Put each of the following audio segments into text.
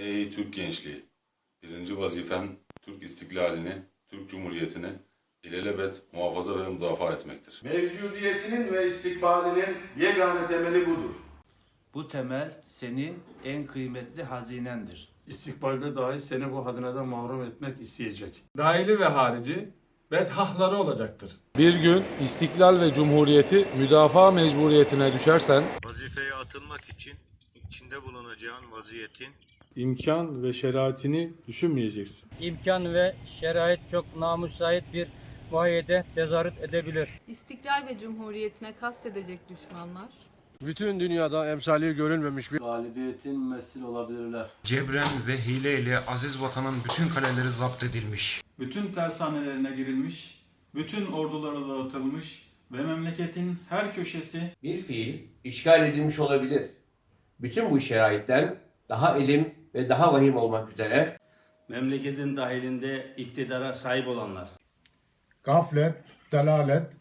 Ey Türk gençliği! Birinci vazifen Türk istiklalini, Türk Cumhuriyeti'ni ilelebet muhafaza ve müdafaa etmektir. Mevcudiyetinin ve istikbalinin yegane temeli budur. Bu temel senin en kıymetli hazinendir. İstikbalde dahi seni bu hazineden mahrum etmek isteyecek. dahili ve harici bedhahları olacaktır. Bir gün istiklal ve cumhuriyeti müdafaa mecburiyetine düşersen Vazifeye atılmak için içinde bulunacağın vaziyetin imkan ve şeraitini düşünmeyeceksin. imkan ve şerait çok namusait bir vahiyete tezahürat edebilir. İstiklal ve Cumhuriyetine kastedecek düşmanlar, Bütün dünyada emsali görülmemiş bir Galibiyetin messil olabilirler. cebren ve hileyle aziz vatanın bütün kaleleri zapt edilmiş. bütün tersanelerine girilmiş, bütün ordulara dağıtılmış ve memleketin her köşesi Bir fiil işgal edilmiş olabilir. Bütün bu şeraitten daha elim ve daha vahim olmak üzere Memleketin dahilinde iktidara sahip olanlar. Gaflet, delalet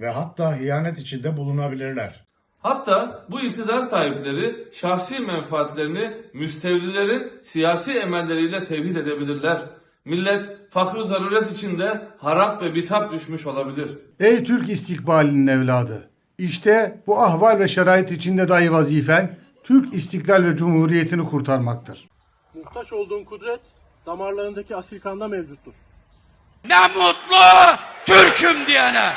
ve hatta hıyanet içinde bulunabilirler. Hatta bu iktidar sahipleri şahsi menfaatlerini müstevlilerin siyasi emelleriyle tevhid edebilirler. Millet fakr zaruret içinde harap ve bitap düşmüş olabilir. Ey Türk istikbalinin evladı! İşte bu ahval ve şerait içinde dahi vazifen Türk istiklal ve cumhuriyetini kurtarmaktır. Muhtaç olduğun kudret damarlarındaki asil kanda mevcuttur. Ne mutlu Türk'üm diyene.